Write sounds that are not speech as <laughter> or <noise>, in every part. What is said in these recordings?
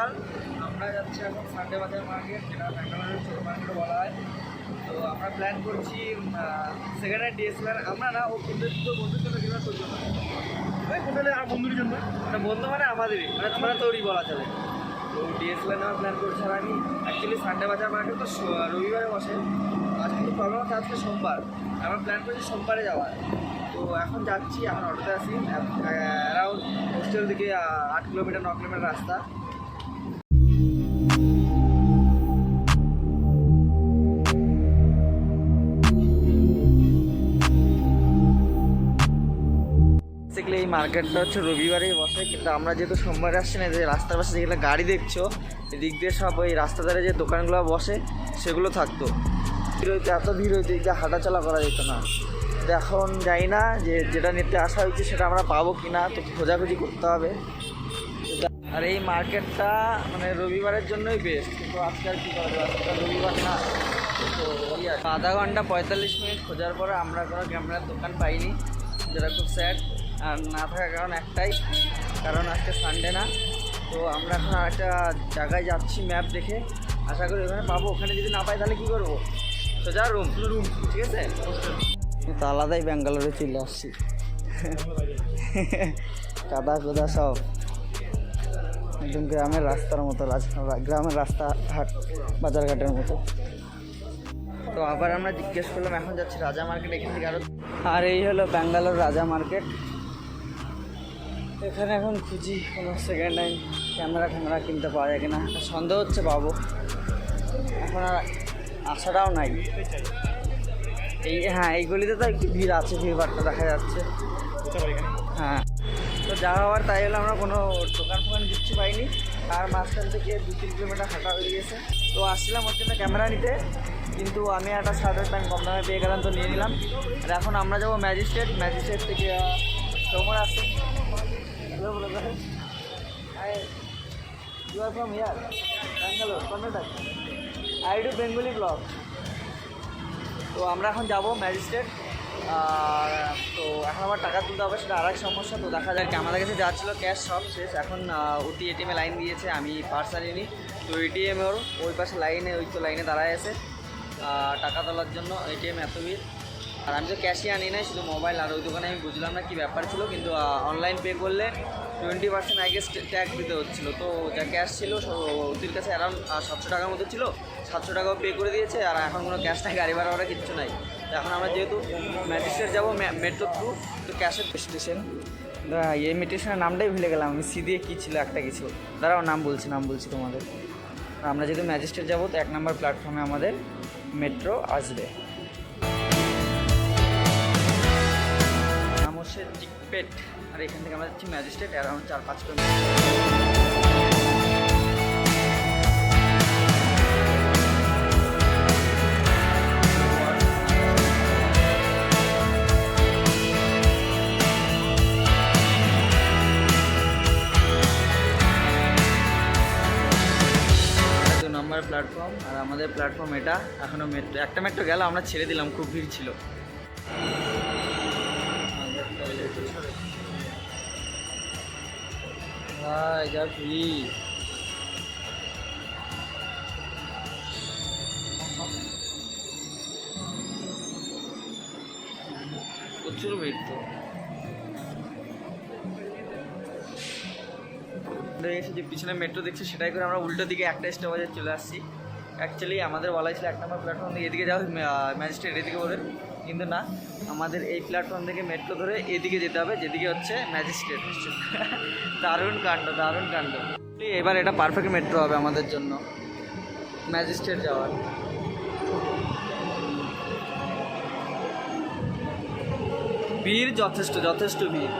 নমস্কার আমরা যাচ্ছি এখন সানডে বাজার মার্কেট যেটা ব্যাঙ্গালোরের ছোটো মার্কেটে বলা হয়। তো আমরা প্ল্যান করছি সেকেন্ড হ্যান্ড ডিএসএলআর আমরা না ও কিন্তু বন্ধুর জন্য কিংবা তোর জন্য। ওই হোটেলে আর বন্ধুর জন্য? মানে বন্ধু মানে আমাদেরই। মানে তোমরা তোরই বলা চলে। তো ডিএসএলআর নেওয়ার প্ল্যান করছি আর আমি। অ্যাকচুয়ালি সানডে বাজার মার্কেট তো রবিবারে বসে। আজ কিন্তু প্রবলেম হচ্ছে আজকে সোমবার। আমরা প্ল্যান করছি সোমবারে যাওয়ার। তো এখন যাচ্ছি এখন অটোতে আসি অ্যারাউন্ড হোস্টেল থেকে আট কিলোমিটার ন কিলোমিটার রাস্তা। মার্কেটটা হচ্ছে রবিবারেই বসে, কিন্তু আমরা যেহেতু সোমবারে আসছি না যে রাস্তার পাশে যেগুলো গাড়ি দেখছ, এদিক দিয়ে সব ওই রাস্তা ধারে যে দোকানগুলো বসে, সেগুলো থাকতো। ভিড় হইতে এত ভিড় হইতে যে হাঁটাচলা করা যেত না। এখন যাই না যে যেটা নিতে আসা হয়েছে সেটা আমরা পাবো কি না, তো খোঁজাখুঁজি করতে হবে। আর এই মার্কেটটা মানে রবিবারের জন্যই বেস্ট কিন্তু আজকে আর কী করা রবিবার না। তো আধা ঘণ্টা পঁয়তাল্লিশ মিনিট খোঁজার পরে আমরা কোনো ক্যামেরার দোকান পাইনি, যেটা খুব স্যাড আর না থাকার কারণ একটাই, কারণ আজকে সানডে না। তো আমরা এখন একটা জায়গায় যাচ্ছি ম্যাপ দেখে। আশা করি ওখানে পাবো। ওখানে যদি না পাই তাহলে কী করব? সোজা রুম রুম ঠিক আছে? তো আলাদাই ব্যাঙ্গালোরে চলে আসছি। কাদা কোদা সব। একদম গ্রামের রাস্তার মতো গ্রামের রাস্তা, হাট, বাজারঘাটের মতো। তো আবার আমরা জিজ্ঞেস করলাম, এখন যাচ্ছি রাজা মার্কেট এখান থেকে আরও। আর এই হলো ব্যাঙ্গালোর রাজা মার্কেট। এখানে এখন খুঁজি, কোনো সেকেন্ড হ্যান্ড ক্যামেরা ট্যামেরা কিনতে পাওয়া যায় কিনা। সন্দেহ হচ্ছে পাবো এখন আর আশাটাও নাই। এই হ্যাঁ এই গলিতে তো একটু ভিড় আছে ভিড় ভাড়টা দেখা যাচ্ছে। হ্যাঁ। তো যা হওয়ার তাই হলো, আমরা কোনো দোকান ফোকান কিচ্ছু পাইনি। আর মাঝখান থেকে দু, তিন কিলোমিটার হাঁটা হয়ে গেছে। তো আসছিলাম ওর জন্য ক্যামেরা নিতে, কিন্তু আমি একটা শার্টের প্যান্ট কম দামে পেয়ে গেলাম, তো নিয়ে নিলাম। আর এখন আমরা যাব ম্যাজিস্ট্রেট ম্যাজিস্ট্রেট থেকে তোমর আসছে। You are from here Bangalore Karnataka I do Bengali blog তো আমরা এখন যাব ম্যাজিস্ট্রেট তো এখন আমার টাকা তুলতে হবে, সেটা আর এক সমস্যা, তো দেখা যাক আমাদের কাছে যা ছিল ক্যাশ সব শেষ, এখন ওটি এটিএমে লাইন দিয়েছে, আমি পার্স আনিনি তো এটিএম ওর ওই পাশে লাইনে ওই তো লাইনে দাঁড়ায় আছে। টাকা তোলার জন্য এটিএম এত ভিড়। আর আমি তো ক্যাশই আনি নাই, শুধু মোবাইল আর ওই দোকানে আমি বুঝলাম না কী ব্যাপার ছিল, কিন্তু অনলাইন পে করলে টোয়েন্টি পার্সেন্ট গেস ট্যাগ দিতে হচ্ছিল। তো যা ক্যাশ ছিল ওদের কাছে অ্যারাউন্ড সাতশো টাকার মতো ছিল, সাতশো টাকাও পে করে দিয়েছে, আর এখন কোনো ক্যাশ নাই, গাড়ি ভাড়া কিচ্ছু নাই। তো এখন আমরা যেহেতু ম্যাজিস্ট্রেট যাব মেট্রো থ্রু তো ক্যাশের স্টেশন এই মেট্রেশনের নামটাই ভুলে গেলাম, আমি সি দিয়ে কী ছিল, একটা কিছু দাঁড়াও, নাম বলছি নাম বলছি তোমাদের। আমরা যেহেতু ম্যাজিস্ট্রেট যাব, তো এক নম্বর প্ল্যাটফর্মে আমাদের মেট্রো আসবে। নাম চিকপেট আর এখান থেকে আমরা যাচ্ছি ম্যাজিস্ট্রেট অ্যারাউন্ড চার পাঁচ কিলোমিটার। প্ল্যাটফর্ম, আর আমাদের প্ল্যাটফর্ম এটা এখনও মেট্রো একটা মেট্রো গেল, আমরা ছেড়ে দিলাম, খুব ভিড় ছিল। ভাই, যা প্রচুর ভিড় তো। এসে যে পিছনে মেট্রো দেখছি, সেটাই করে আমরা উল্টো দিকে একটা স্টপেজে চলে আসছি। অ্যাকচুয়ালি আমাদের বলা ছিল এক নম্বর প্ল্যাটফর্ম এদিকে যাও ম্যাজিস্ট্রেট এদিকে বলে। কিন্তু না, আমাদের এই প্ল্যাটফর্ম থেকে মেট্রো ধরে এদিকে যেতে হবে, যেদিকে হচ্ছে ম্যাজিস্ট্রেট <laughs> দারুণ কাণ্ড দারুণ কাণ্ড। এবার এটা পারফেক্ট মেট্রো হবে আমাদের জন্য ম্যাজিস্ট্রেট যাওয়ার। ভিড় যথেষ্ট যথেষ্ট ভিড়।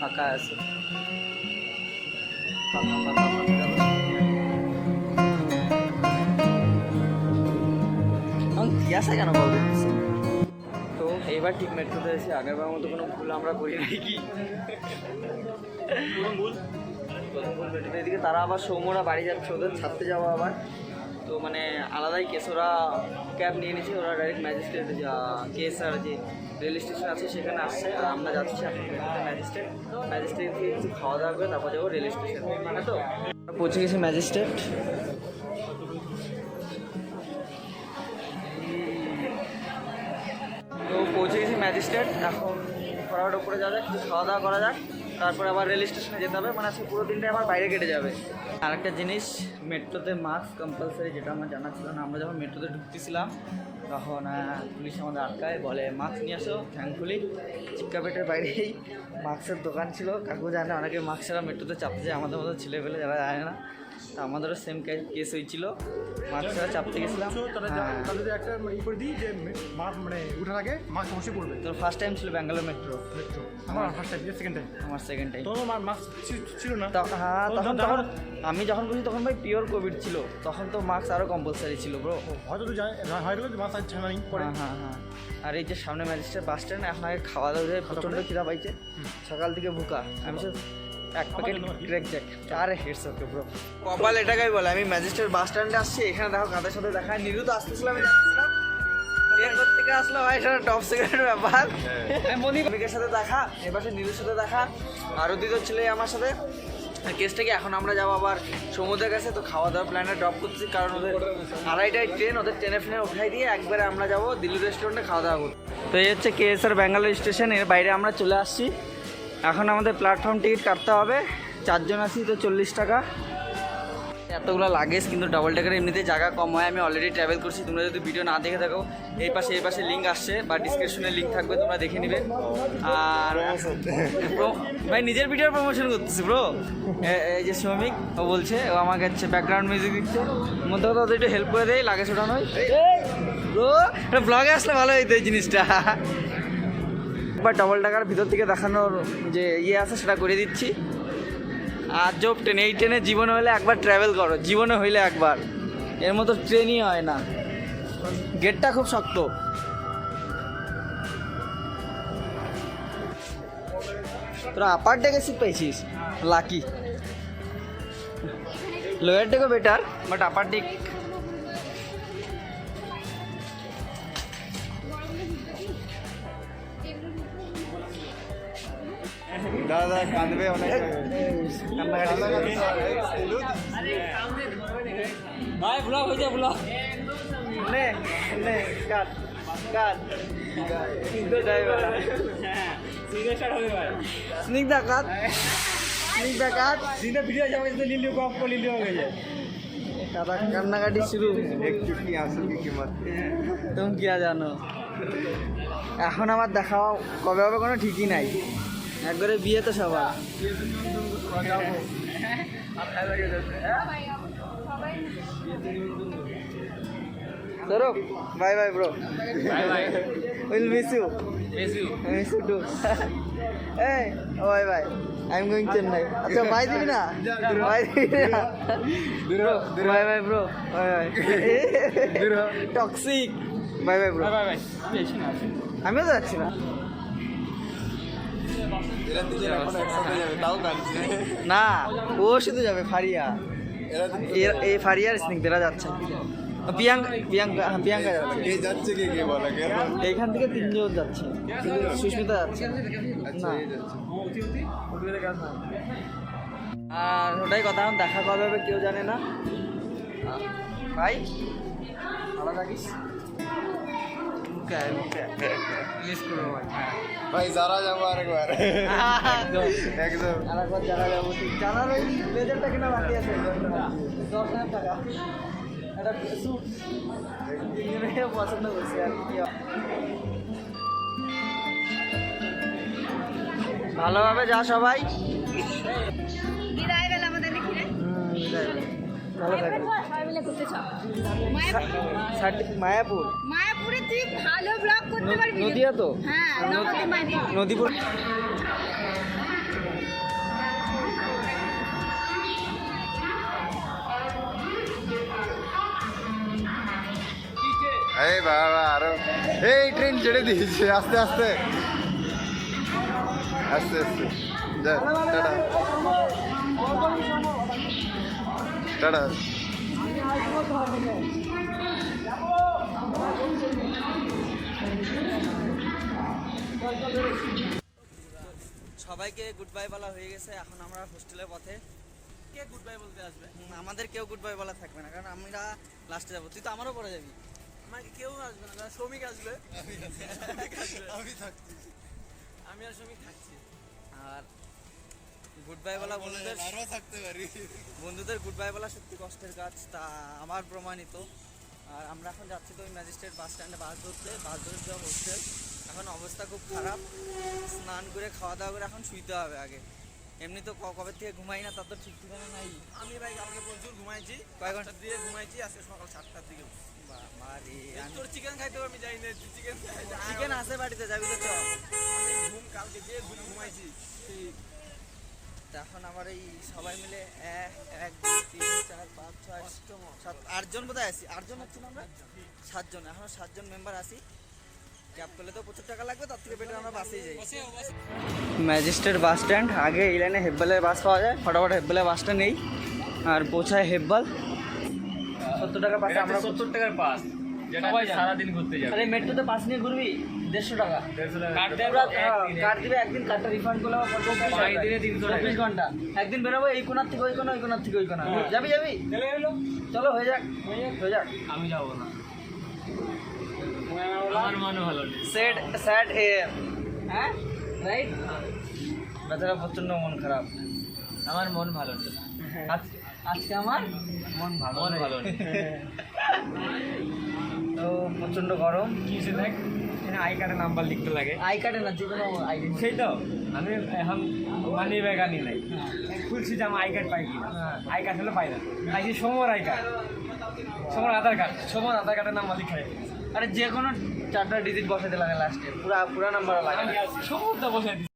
ফাঁকা আছে। ফাঁকা ফাঁকা ফাঁকা। জিজ্ঞাসা কেন বল দিচ্ছে তো এইবার ঠিক মেট্রোতে এসে আগেরবার মতো কোনো ভুল আমরা করি নাই কি? ভুল? এদিকে তারা আবার সৌম্যরা বাড়ি যাচ্ছে ওদের ছাড়তে যাব আবার। তো মানে আলাদাই কেস ওরা ক্যাব নিয়ে নিয়েছি ওরা ডাইরেক্ট ম্যাজিস্ট্রেট কেএসআর যে রেল স্টেশন আছে সেখানে আসছে আর আমরা যাচ্ছি এখন ম্যাজিস্ট্রেট ম্যাজিস্ট্রেট থেকে কিছু খাওয়া দাওয়া করে তারপর যাব রেল স্টেশন মানে তো? আমরা পৌঁছে গেছি ম্যাজিস্ট্রেট ম্যাজিস্ট্রেট এখন ফটাফট উপরে যাওয়া যাক খাওয়া দাওয়া করা যাক, তারপরে আবার রেল স্টেশনে যেতে হবে মানে আজকে পুরো দিনটাই আমার বাইরে কেটে যাবে। আর একটা জিনিস, মেট্রোতে মাস্ক কম্পালসারি যেটা আমার জানা ছিল না, আমরা যখন মেট্রোতে ঢুকতেছিলাম, তখন পুলিশ আমাদের আটকায়, বলে মাস্ক নিয়ে আসো থ্যাঙ্কফুলি চিক্কাপেটের বাইরেই মাস্কের দোকান ছিল। কাকু জানে, অনেকে মাস্ক ছাড়া মেট্রোতে চাপতে যায়, আমাদের মতো ছেলে পেলে যারা জানে না। তো আমাদেরও সেম কেস হয়েছিল। মাস্ক ছাড়া চাপতে গেছিলাম। হ্যাঁ। একটা ই করে দিই যে মাছ মানে উঠার আগে মাছ অবশ্যই পড়বে। তোর ফার্স্ট টাইম ছিল ব্যাঙ্গালোর মেট্রো মেট্রো আমার ফার্স্ট টাইম সেকেন্ড টাইম আমার সেকেন্ড টাইম তোর মাছ ছিল না। হ্যাঁ তখন তখন আমি যখন বুঝি তখন ভাই পিওর কোভিড ছিল। তখন তো মাস্ক আরও কম্পালসারি ছিল ব্রো হয়তো তুই জানি হয়তো মাছ আছে না পরে। হ্যাঁ হ্যাঁ হ্যাঁ। আর এই যে সামনে ম্যাজিস্ট্রেট বাস স্ট্যান্ড এখন আগে খাওয়া দাওয়া প্রচণ্ড খিদা পাইছে। সকাল থেকে ভুকা। আমি তো এক প্যাকেট ক্রেক জ্যাক আরে হেডস ওকে ব্রো কপাল এটাকেই বলে। আমি ম্যাজিস্ট্রেট বাস স্ট্যান্ডে আসছি এখানে দেখো কাদের সাথে দেখা হয়। নিরু তো আসতেছিল আমি যাচ্ছিলাম। এরপর থেকে আসলো ভাই? সেটা টপ সিক্রেট ব্যাপার। মনিকের সাথে দেখা এবার সে নীলুর সাথে দেখা। আরও দিত ছিল আমার সাথে। কেসটা কি এখন আমরা যাব আবার সমুদ্রের কাছে। তো খাওয়া দাওয়ার প্ল্যানে ড্রপ করতেছি কারণ ওদের আড়াইটায় ট্রেন ওদের ট্রেনে ফ্রেনে উঠাই দিয়ে একবারে আমরা যাব দিল্লি রেস্টুরেন্টে খাওয়া দাওয়া করতে। তো এই হচ্ছে কেএসআর ব্যাঙ্গালোর স্টেশনের বাইরে আমরা চলে আসছি। এখন আমাদের প্ল্যাটফর্ম টিকিট কাটতে হবে। চারজন আছি তো চল্লিশ টাকা। এতগুলো লাগেজ কিন্তু ডাবল টাকার এমনিতে জায়গা কম হয়। আমি অলরেডি ট্রাভেল করছি। তোমরা যদি ভিডিও না দেখে থাকো এই পাশে এই পাশে লিঙ্ক আসছে বা ডিসক্রিপশনে লিঙ্ক থাকবে তোমরা দেখে নিবে। আর ভাই নিজের ভিডিওর প্রমোশন করতেছি ব্রো এই যে শ্রমিক ও বলছে ও আমাকে হচ্ছে ব্যাকগ্রাউন্ড মিউজিক দিচ্ছে। মধ্যে কথা একটু হেল্প করে দেয় লাগেজ ওঠানোয়। ব্রো এটা ব্লগে আসলে ভালো হইতো এই জিনিসটা। একবার ডবল টাকার ভিতর থেকে দেখানোর যে ইয়ে আছে, সেটা করে দিচ্ছি। আর জব ট্রেন এই ট্রেনে জীবনে হলে একবার ট্রাভেল করো, জীবনে হইলে একবার। এর মতো ট্রেনই হয় না। গেটটা খুব শক্ত। তোরা আপার ডেকে সিট পাইছিস? লাকি লোয়ার ডেকও বেটার বাট আপার ডেক কাঁদবে অনেক ভাই ব্লগ হয়েছে ব্লগ নে নে কাট কাট। স্নিগ্ধা কাট। স্নিগ্ধা কাট। দিনে ভিডিও যাবে তো লিলিও কম করে লিলিও হয়ে যায়। কাদা কান্নাকাটি শুরু। এক আসল কি তুমি কি জানো? এখন আমার দেখা কবে হবে কোনো ঠিকই নাই। একবারে বিয়ে তো সবার। Sourav bye bye bro bye bye will miss you miss you miss you too এই ও bye bye I am going Chennai আচ্ছা বাই দিবি না? বাই দিবি না? Bro bye bye bro bye bye toxic bye bye bro bye bye আমিও তো যাচ্ছি না। না ও শুধু যাবে ফারিয়া। এই ফারিয়ার স্নিগ্ধেরা যাচ্ছে। প্রিয়াঙ্কা প্রিয়াঙ্কা হ্যাঁ প্রিয়াঙ্কা যাচ্ছে। কে যাচ্ছে কে কে বলে কে এইখান থেকে তিনজন যাচ্ছে। সুস্মিতা যাচ্ছে। না। আর ওটাই কথা এখন দেখা কবে হবে কেউ জানে না। ভাই ভালো থাকিস। মিস করব ভাই ভাই যারা যাব আরেকবার। একদম। আরেকবার জানা যাব। ঠিক জানার ওই লেজারটা কিনা বাকি আছে দশ হাজার টাকা। একটা স্যুট তিনজনে পছন্দ করছি আর কি। ভালোভাবে যা সবাই। বিদায় বেলা আমাদের নাকি বিদায়। ভালো থাকবে সবাই মিলে ঘুরতে চাও। মায়াপুর মায়াপুর। মায়াপুরে তুই ভালো ব্লগ করতে পারবি নদিয়া তো? হ্যাঁ নদীপুর। এই বাবা আরও। এই ট্রেন ছেড়ে দিয়েছে আস্তে আস্তে। আস্তে আস্তে। টাটা। টাটা। সবাইকে গুড বাই বলা হয়ে গেছে এখন আমরা হোস্টেলের পথে। কে গুড বাই বলতে আসবে? আমাদের কেউ গুড বাই বলা থাকবে না কারণ আমরা লাস্টে যাব। তুই তো আমারও পরে যাবি। আমাকে কেউ আসবে না? কারণ শ্রমিক আসবে। আমি থাকছি। আমি আর শ্রমিক থাকছি। আর গুড বাই বলা বন্ধুদের আরও থাকতে পারি। বন্ধুদের গুড বাই বলা সত্যি কষ্টের কাজ তা আমার প্রমাণিত। আর আমরা এখন যাচ্ছি তো ওই ম্যাজিস্ট্রেট বাস স্ট্যান্ডে বাস ধরতে। বাস ধরে যাওয়া হোস্টেল এখন অবস্থা খুব খারাপ। স্নান করে খাওয়া দাওয়া করে এখন শুইতে হবে আগে। এমনি তো ক- কবে থেকে ঘুমাই না তার তো ঠিক ঠিকানা নাই। আমি ভাই কালকে প্রচুর ঘুমাইছি কয় ঘণ্টা? দিয়ে ঘুমাইছি আজকে সকাল সাতটার দিকে বাবা রে তোর চিকেন খাইতে আমি যাই না চিকেন চিকেন আছে বাড়িতে যাবি তো চ আমি ঘুম কালকে যে ঘুম ঘুমাইছি। এখন আমার এই সবাই মিলে এক এক দুই তিন চার পাঁচ ছয় সাত আটজন বোধহয় আছি। আটজন হচ্ছে আমরা? সাতজন এখন সাতজন মেম্বার আছি। ক্যাব করলে তো প্রচুর টাকা লাগবে তার থেকে বেটার আমরা বাসেই যাই। ম্যাজিস্ট্রেট বাস স্ট্যান্ড আগে এই লাইনে হেব্বালের বাস পাওয়া যায় ফটাফট হেব্বালের বাসটা নেই। আর পৌঁছায় হেব্বাল সত্তর টাকা পাশে আমরা সত্তর টাকার পাস সারাদিন ঘুরতে যাবে। আরে মেট্রোতে পাস নিয়ে ঘুরবি? দেড়শো টাকা। কার্ড হ্যাঁ, দিবে একদিন কার্ডটা রিফান্ড করলে। চব্বিশ ঘণ্টা। একদিন বেরোবো এই কোনার থেকে ওই কোনা ওই কোনার থেকে ওই কোনা যাবি যাবি? চলো হয়ে যাক। হয়ে যাক। আমি যাব না। আমার মনে ভালো নেই সেট স্যাড এ হ্যাঁ? রাইট বেচারা প্রচণ্ড মন খারাপ। আমার মন ভালো নেই আজ- আজকে আমার মন ভালো মন ভালো নেই। তো প্রচণ্ড গরম। কি সে দেখ? আই কার্ডের নাম্বার লিখতে লাগে। আই কার্ডে না যে কোনো আইডি সেই তো? আমি এখন মানি ব্যাগ আনি নাই। খুলছি যে আমার আই কার্ড পাই কিনা হ্যাঁ। আই কার্ড হলে পাই না। আইছি Samar I card Samar Aadhaar card Samar Aadhaar কার্ডের নাম্বার লিখা আরে যে কোনো চারটা ডিজিট বসাতে লাগে লাস্টে পুরা পুরা নাম্বার লাগে। সমস্ত বসাই